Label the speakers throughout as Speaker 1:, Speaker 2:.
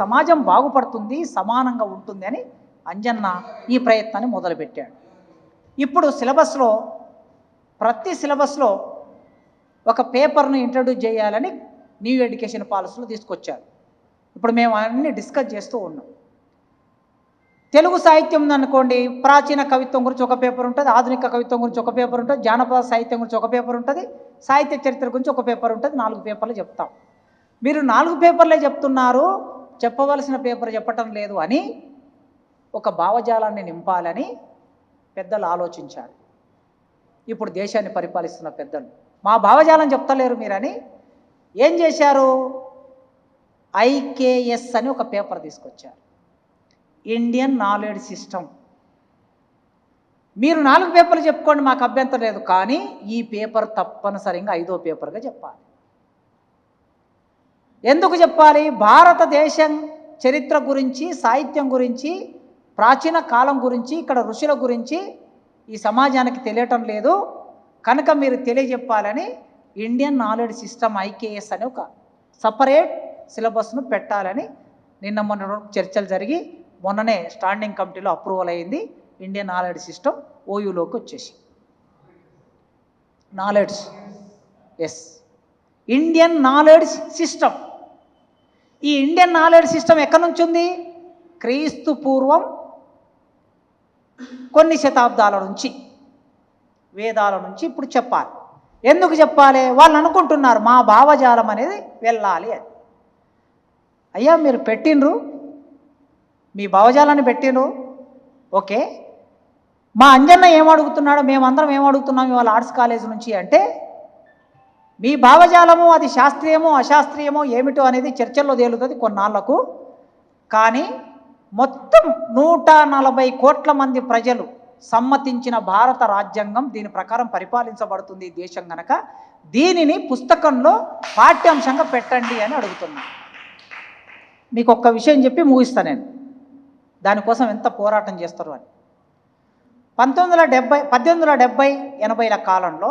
Speaker 1: సమాజం బాగుపడుతుంది సమానంగా ఉంటుంది అని అంజన్న ఈ ప్రయత్నాన్ని మొదలుపెట్టాడు. ఇప్పుడు సిలబస్లో ప్రతి సిలబస్లో ఒక పేపర్ను ఇంట్రడ్యూస్ చేయాలని న్యూ ఎడ్యుకేషన్ పాలసీలో తీసుకొచ్చారు. ఇప్పుడు మేము అన్నీ డిస్కస్ చేస్తూ ఉన్నాం. తెలుగు సాహిత్యం ఉందనుకోండి ప్రాచీన కవిత్వం గురించి ఒక పేపర్ ఉంటుంది ఆధునిక కవిత్వం గురించి ఒక పేపర్ ఉంటుంది జానపద సాహిత్యం గురించి ఒక పేపర్ ఉంటుంది సాహిత్య చరిత్ర గురించి ఒక పేపర్ ఉంటుంది నాలుగు పేపర్లు చెప్తాం. మీరు నాలుగు పేపర్లే చెప్తున్నారు చెప్పవలసిన పేపర్ చెప్పటం లేదు అని ఒక భావజాలాన్ని నింపాలని పెద్దలు ఆలోచించారు. ఇప్పుడు దేశాన్ని పరిపాలిస్తున్న పెద్దలు మా భావజాలం చెప్తలేరు మీరని ఏం చేశారు? ఐకేఎస్ అని ఒక పేపర్ తీసుకొచ్చారు. Indian knowledge system. మీరు నాలుగు పేపర్లు చెప్పుకోండి మాకు అభ్యంతరం లేదు కానీ ఈ పేపర్ తప్పనిసరిగా ఐదో పేపర్గా చెప్పాలి. ఎందుకు చెప్పాలి? భారతదేశం చరిత్ర గురించి సాహిత్యం గురించి ప్రాచీన కాలం గురించి ఇక్కడ ఋషుల గురించి ఈ సమాజానికి తెలియటం లేదు. కనుక మీరు తెలియజెప్పాలని ఇండియన్ నాలెడ్జ్ సిస్టమ్ ఐకేఎస్ అని ఒక సపరేట్ సిలబస్ను పెట్టాలని నిన్న మొన్న చర్చలు జరిగి మొన్ననే స్టాండింగ్ కమిటీలో అప్రూవల్ అయింది. ఇండియన్ నాలెడ్జ్ సిస్టమ్ ఓయూలోకి వచ్చేసి. Knowledge. Yes. Indian knowledge system. ఈ ఇండియన్ నాలెడ్జ్ సిస్టమ్ ఎక్కడి నుంచి ఉంది? క్రీస్తు పూర్వం కొన్ని శతాబ్దాల నుంచి వేదాల నుంచి ఇప్పుడు చెప్పాలి. ఎందుకు చెప్పాలి? వాళ్ళు అనుకుంటున్నారు మా భావజాలం అనేది వెళ్ళాలి అని. అయ్యా మీరు పెట్టినరు మీ భావజాలాన్ని పెట్టినరు ఓకే. మా అంజన్న ఏమడుగుతున్నాడో మేమందరం ఏమడుగుతున్నాం ఇవాళ ఆర్ట్స్ కాలేజ్ నుంచి అంటే మీ భావజాలము అది శాస్త్రీయమో అశాస్త్రీయమో ఏమిటో అనేది చర్చల్లో తేలుతుంది కొన్నాళ్ళకు. కానీ మొత్తం నూట నలభై కోట్ల మంది ప్రజలు సమ్మతించిన భారత రాజ్యాంగం దీని ప్రకారం పరిపాలించబడుతుంది ఈ దేశం గనక. దీనిని పుస్తకంలో పాఠ్యాంశంగా పెట్టండి అని అడుగుతున్నా. మీకు ఒక్క విషయం చెప్పి ముగిస్తా నేను. దానికోసం ఎంత పోరాటం చేస్తారు అని. పంతొమ్మిది వందల డెబ్బై పద్దెనిమిది వందల డెబ్బై ఎనభైల కాలంలో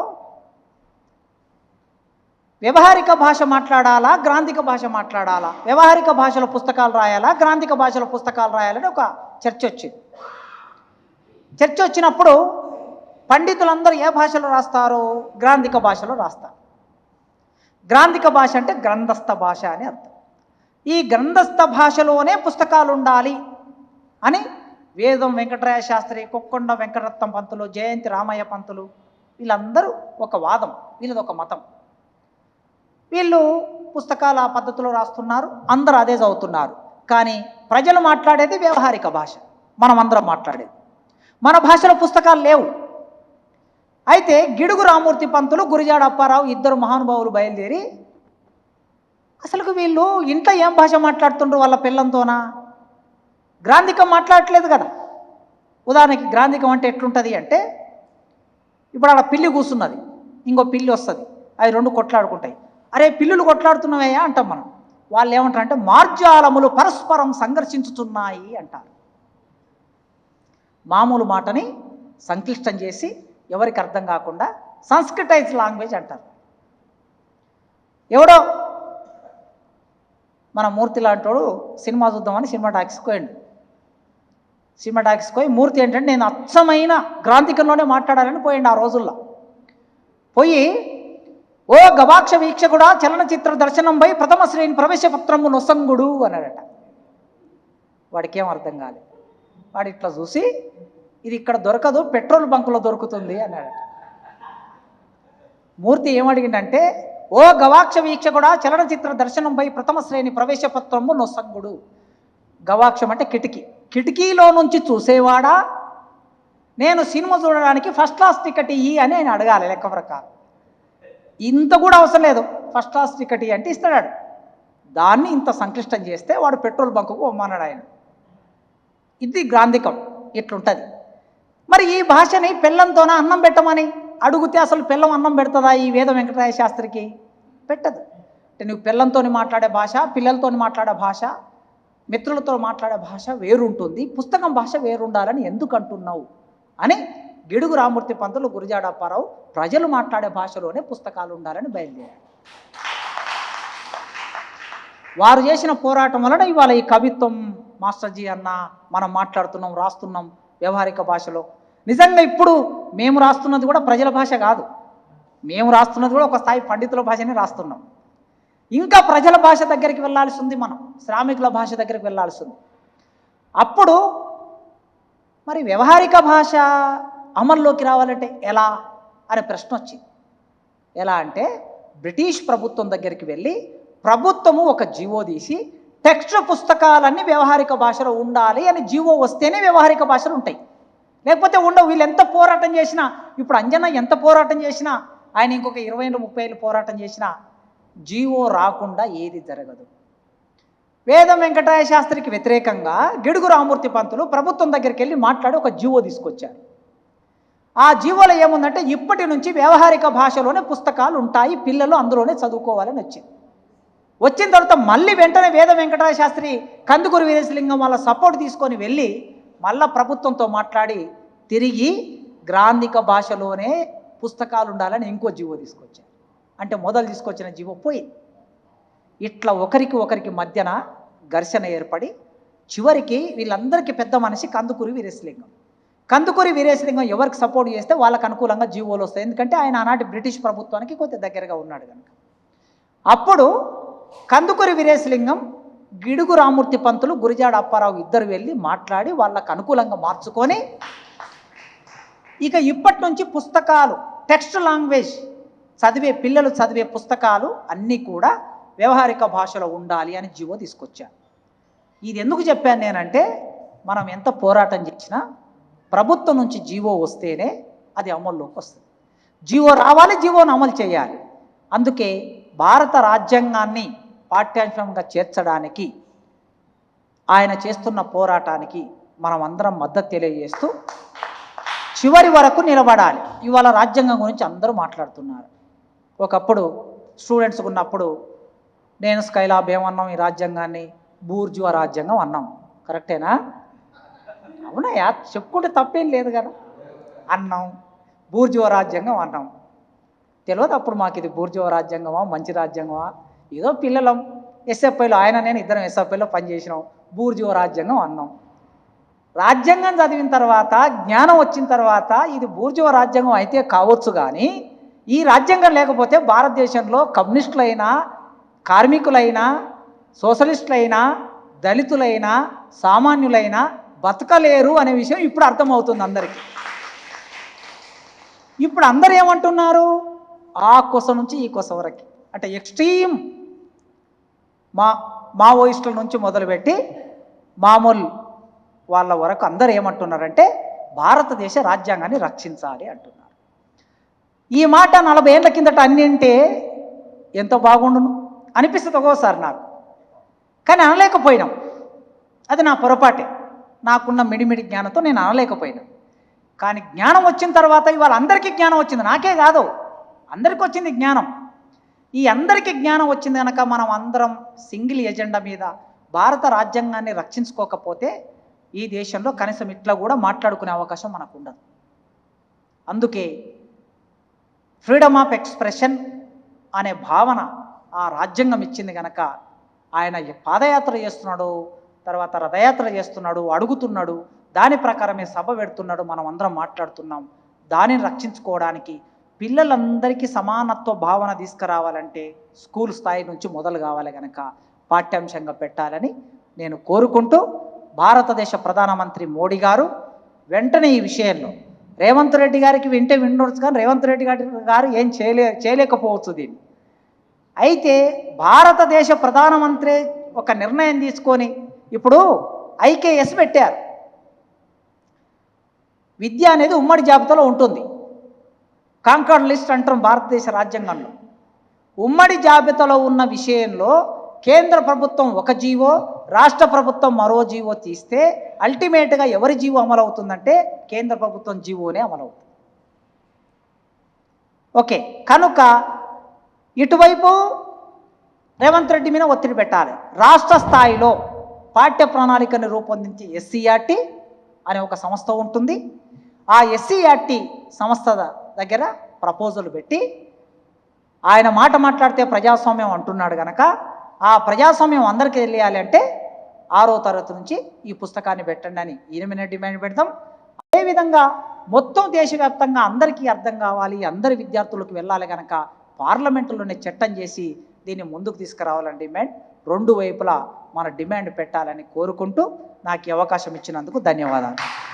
Speaker 1: వ్యవహారిక భాష మాట్లాడాలా? గ్రాంధిక భాష మాట్లాడాలా? వ్యవహారిక భాషల పుస్తకాలు రాయాలా? గ్రాంధిక భాషల పుస్తకాలు రాయాలని ఒక చర్చ వచ్చింది. చర్చ వచ్చినప్పుడు పండితులందరూ ఏ భాషలో రాస్తారు? గ్రాంధిక భాషలో రాస్తారు. గ్రాంధిక భాష అంటే గ్రంథస్థ భాష అని అర్థం. ఈ గ్రంథస్థ భాషలోనే పుస్తకాలు ఉండాలి అని వేదం వెంకటరాయ శాస్త్రి కొక్కొండ వెంకటరత్నం పంతులు జయంతి రామయ్య పంతులు వీళ్ళందరూ ఒక వాదం వీళ్ళది ఒక మతం. వీళ్ళు పుస్తకాలు ఆ పద్ధతిలో రాస్తున్నారు అందరూ అదే చదువుతున్నారు. కానీ ప్రజలు మాట్లాడేది వ్యవహారిక భాష. మనం అందరం మాట్లాడేది. మన భాషలో పుస్తకాలు లేవు. అయితే గిడుగు రామూర్తి పంతులు గురిజాడ అప్పారావు ఇద్దరు మహానుభావులు బయలుదేరి అసలుకు వీళ్ళు ఇంట్లో ఏం భాష మాట్లాడుతుండ్రు వాళ్ళ పిల్లంతోనా? గ్రాంధికం మాట్లాడట్లేదు కదా. ఉదాహరణకి గ్రాంధికం అంటే ఎట్లుంటుంది అంటే ఇప్పుడు అలా పిల్లి కూర్చున్నది ఇంకో పిల్లి వస్తుంది అవి రెండు కొట్లాడుకుంటాయి. అరే పిల్లులు కొట్లాడుతున్నావయ్యా అంటాం మనం. వాళ్ళు ఏమంటారంటే మార్జాలములు పరస్పరం సంఘర్షించుతున్నాయి అంటారు. మామూలు మాటని సంక్లిష్టం చేసి ఎవరికి అర్థం కాకుండా సంస్కృటైజ్ లాంగ్వేజ్ అంటారు. ఎవడో మన మూర్తి లాంటోడు సినిమా చూద్దామని సినిమా టాక్స్కి పోయిండు. సినిమా టాక్స్కి పోయి మూర్తి ఏంటంటే నేను అచ్చమైన గ్రాంతికంలోనే మాట్లాడాలని పోయిండు ఆ రోజుల్లో. పోయి ఓ గవాక్ష వీక్షకుడా చలనచిత్ర దర్శనంపై ప్రథమ శ్రేణి ప్రవేశపత్రము నొసంగుడు అన్నాడట. వాడికేం అర్థం కాలేదు వాడు ఇట్లా చూసి ఇది ఇక్కడ దొరకదు పెట్రోల్ బంకులో దొరుకుతుంది అన్నాడట. మూర్తి ఏమడిగిందంటే ఓ గవాక్ష వీక్షకుడా చలనచిత్ర దర్శనంపై ప్రథమ శ్రేణి ప్రవేశపత్రము నొసంగుడు. గవాక్షం అంటే కిటికీ. కిటికీలో నుంచి చూసేవాడా? నేను సినిమా చూడడానికి ఫస్ట్ క్లాస్ టికెట్ ఇయ్యి అని ఆయన అడగాలి లెక్క ప్రకారం. ఇంత కూడా అవసరం లేదు. ఫస్ట్ క్లాస్ టికెట్ అంటే ఇస్తాడు. దాన్ని ఇంత సంక్లిష్టం చేస్తే వాడు పెట్రోల్ బంకుకు పొమ్మన్నాడు ఆయన. ఇది గ్రాంధికం. ఇట్లుంటుంది. మరి ఈ భాషని పిల్లంతోన అన్నం పెట్టమని అడుగుతే అసలు పిల్లం అన్నం పెడుతుందా ఈ వేద వెంకటరాయ శాస్త్రికి? పెట్టదు. అంటే నువ్వు పిల్లంతో మాట్లాడే భాష పిల్లలతో మాట్లాడే భాష మిత్రులతో మాట్లాడే భాష వేరుంటుంది. పుస్తకం భాష వేరుండాలని ఎందుకు అంటున్నావు? అని గిడుగు రామూర్తి పంతులు గురిజాడప్పారావు ప్రజలు మాట్లాడే భాషలోనే పుస్తకాలు ఉండాలని బయలుదేరాడు వారు చేసిన పోరాటం వలన ఇవాళ ఈ కవిత్వం మాస్టర్జీ అన్న మనం మాట్లాడుతున్నాం రాస్తున్నాం వ్యవహారిక భాషలో. నిజంగా ఇప్పుడు మేము రాస్తున్నది కూడా ప్రజల భాష కాదు. మేము రాస్తున్నది కూడా ఒక స్థాయి పండితుల భాషనే రాస్తున్నాం. ఇంకా ప్రజల భాష దగ్గరికి వెళ్ళాల్సి ఉంది మనం శ్రామికుల భాష దగ్గరికి వెళ్ళాల్సి ఉంది. అప్పుడు మరి వ్యవహారిక భాష అమల్లోకి రావాలంటే ఎలా అనే ప్రశ్న వచ్చింది. ఎలా అంటే బ్రిటిష్ ప్రభుత్వం దగ్గరికి వెళ్ళి ప్రభుత్వము ఒక జీవో తీసి టెక్స్ట్ పుస్తకాలన్నీ వ్యవహారిక భాషలో ఉండాలి అని జీవో వస్తేనే వ్యవహారిక భాషలు ఉంటాయి. లేకపోతే ఉండవు వీళ్ళు ఎంత పోరాటం చేసినా ఇప్పుడు అంజన ఎంత పోరాటం చేసినా ఆయన ఇంకొక ఇరవై ఏళ్ళు ముప్పై ఏళ్ళు పోరాటం చేసినా జీవో రాకుండా ఏది జరగదు. వేదం వెంకటరాయ శాస్త్రికి వ్యతిరేకంగా గిడుగు రామూర్తి పంతులు ప్రభుత్వం దగ్గరికి వెళ్ళి మాట్లాడి ఒక జీవో తీసుకొచ్చారు. ఆ జీవోలో ఏముందంటే ఇప్పటి నుంచి వ్యవహారిక భాషలోనే పుస్తకాలు ఉంటాయి పిల్లలు అందులోనే చదువుకోవాలని వచ్చింది. వచ్చిన తర్వాత మళ్ళీ వెంటనే వేద వెంకటరాయ శాస్త్రి కందుకూరి వీరేశలింగం వాళ్ళ సపోర్ట్ తీసుకొని వెళ్ళి మళ్ళా ప్రభుత్వంతో మాట్లాడి తిరిగి గ్రాంధిక భాషలోనే పుస్తకాలు ఉండాలని ఇంకో జీవో తీసుకొచ్చారు. అంటే మొదలు తీసుకొచ్చిన జీవో పోయింది ఇట్లా ఒకరికి ఒకరికి మధ్యన ఘర్షణ ఏర్పడి చివరికి వీళ్ళందరికీ పెద్ద మనిషి కందుకూరి వీరేశలింగం. కందుకూరి వీరేశలింగం ఎవరికి సపోర్ట్ చేస్తే వాళ్ళకు అనుకూలంగా జీవోలు వస్తాయి. ఎందుకంటే ఆయన ఆనాటి బ్రిటిష్ ప్రభుత్వానికి కొద్ది దగ్గరగా ఉన్నాడు కనుక. అప్పుడు కందుకూరి వీరేశలింగం గిడుగు రామూర్తి పంతులు గురిజాడ అప్పారావు ఇద్దరు వెళ్ళి మాట్లాడి వాళ్ళకు అనుకూలంగా మార్చుకొని ఇక ఇప్పటి నుంచి పుస్తకాలు టెక్స్ట్ లాంగ్వేజ్ చదివే పిల్లలు చదివే పుస్తకాలు అన్నీ కూడా వ్యవహారిక భాషలో ఉండాలి అని జీవో తీసుకొచ్చాను ఇది ఎందుకు చెప్పాను నేనంటే మనం ఎంత పోరాటం చేసినా ప్రభుత్వం నుంచి జీవో వస్తేనే అది అమల్లోకి వస్తుంది. జీవో రావాలి జీవోను అమలు చేయాలి. అందుకే భారత రాజ్యాంగాన్ని పాఠ్యాంశంగా చేర్చడానికి ఆయన చేస్తున్న పోరాటానికి మనం అందరం మద్దతు తెలియజేస్తూ చివరి వరకు నిలబడాలి. ఇవాళ రాజ్యాంగం గురించి అందరూ మాట్లాడుతున్నారు. ఒకప్పుడు స్టూడెంట్స్ ఉన్నప్పుడు నేను స్కైలాబ్ ఏమన్నాం? ఈ రాజ్యాంగాన్ని బూర్జువ రాజ్యాంగం అన్నాం. కరెక్టేనా? అవునయ్యా చెప్పుకుంటే తప్పేం లేదు కదా. అన్నాం బూర్జువ రాజ్యాంగం అన్నాం. తెలియదు అప్పుడు మాకు ఇది బూర్జువ రాజ్యాంగమా మంచి రాజ్యాంగమా ఏదో పిల్లలం. ఎస్ఎఫ్ఐలో ఆయన నేను ఇద్దరం ఎస్ఎఫ్ఐలో పనిచేసినాం. బూర్జువ రాజ్యాంగం అన్నాం. రాజ్యాంగం చదివిన తర్వాత జ్ఞానం వచ్చిన తర్వాత ఇది బూర్జువ రాజ్యాంగం అయితే కావచ్చు కానీ ఈ రాజ్యాంగం లేకపోతే భారతదేశంలో కమ్యూనిస్టులైనా కార్మికులైనా సోషలిస్టులైనా దళితులైనా సామాన్యులైనా బతకలేరు అనే విషయం ఇప్పుడు అర్థమవుతుంది అందరికీ. ఇప్పుడు అందరు ఏమంటున్నారు? ఆ కొస నుంచి ఈ కొస వరకు. అంటే ఎక్స్ట్రీమ్ మా మావోయిస్టుల నుంచి మొదలుపెట్టి మామూలు వాళ్ళ వరకు అందరు ఏమంటున్నారంటే భారతదేశ రాజ్యాంగాన్ని రక్షించాలి అంటున్నారు. ఈ మాట నలభై ఏళ్ళ కిందట అన్ని అంటే ఎంత బాగుండును? అనిపిస్తుంది ఒక్కోసారి నాకు. కానీ అనలేకపోయినాం. అది నా పొరపాటే. నాకున్న మిడిమిడి జ్ఞానంతో నేను అనలేకపోయాను. కానీ జ్ఞానం వచ్చిన తర్వాత ఇవాళ అందరికీ జ్ఞానం వచ్చింది. నాకే కాదు. అందరికీ వచ్చింది జ్ఞానం. ఈ అందరికీ జ్ఞానం వచ్చింది కనుక మనం అందరం సింగిల్ ఎజెండా మీద భారత రాజ్యాంగాన్ని రక్షించుకోకపోతే ఈ దేశంలో కనీసం ఇట్లా కూడా మాట్లాడుకునే అవకాశం మనకు ఉండదు. అందుకే ఫ్రీడమ్ ఆఫ్ ఎక్స్ప్రెషన్ అనే భావన ఆ రాజ్యాంగం ఇచ్చింది కనుక ఆయన పాదయాత్ర చేస్తున్నాడు. తర్వాత రథయాత్ర చేస్తున్నాడు అడుగుతున్నాడు దాని ప్రకారమే సభ పెడుతున్నాడు మనం అందరం మాట్లాడుతున్నాం. దానిని రక్షించుకోవడానికి పిల్లలందరికీ సమానత్వ భావన తీసుకురావాలంటే స్కూల్ స్థాయి నుంచి మొదలు కావాలి కనుక పాఠ్యాంశంగా పెట్టాలని నేను కోరుకుంటూ భారతదేశ ప్రధానమంత్రి మోడీ గారు వెంటనే ఈ విషయంలో రేవంత్ రెడ్డి గారికి వింటే విండొచ్చు కానీ రేవంత్ రెడ్డి గారి గారు ఏం చేయలే చేయలేకపోవచ్చు దీన్ని. అయితే భారతదేశ ప్రధానమంత్రి ఒక నిర్ణయం తీసుకొని ఇప్పుడు ఐకేఎస్ పెట్టారు. విద్య అనేది ఉమ్మడి జాబితాలో ఉంటుంది. కాంకార్డ్ లిస్ట్ అంటాం భారతదేశ రాజ్యాంగంలో. ఉమ్మడి జాబితాలో ఉన్న విషయంలో కేంద్ర ప్రభుత్వం ఒక జీవో రాష్ట్ర ప్రభుత్వం మరో జీవో తీస్తే అల్టిమేట్గా ఎవరి జీవో అమలవుతుందంటే కేంద్ర ప్రభుత్వం జీవోనే అమలవుతుంది. ఓకే కనుక ఇటువైపు రేవంత్ రెడ్డి మీద ఒత్తిడి పెట్టాలి. రాష్ట్ర స్థాయిలో పాఠ్య ప్రణాళికను రూపొందించి ఎస్సీఆర్టీ అనే ఒక సంస్థ ఉంటుంది. ఆ ఎస్సీఆర్టీ సంస్థ దగ్గర ప్రపోజల్ పెట్టి ఆయన మాట మాట్లాడితే ప్రజాస్వామ్యం అంటున్నాడు గనక ఆ ప్రజాస్వామ్యం అందరికీ తెలియాలి అంటే ఆరో తరగతి నుంచి ఈ పుస్తకాన్ని పెట్టండి అని ఈయన డిమాండ్ పెడతాం. అదేవిధంగా మొత్తం దేశవ్యాప్తంగా అందరికీ అర్థం కావాలి అందరి విద్యార్థులకు వెళ్ళాలి కనుక పార్లమెంటులోనే చట్టం చేసి దీన్ని ముందుకు తీసుకురావాలని డిమాండ్. రెండు వైపులా మన డిమాండ్ పెట్టాలని కోరుకుంటూ నాకు ఈ అవకాశం ఇచ్చినందుకు ధన్యవాదాలు.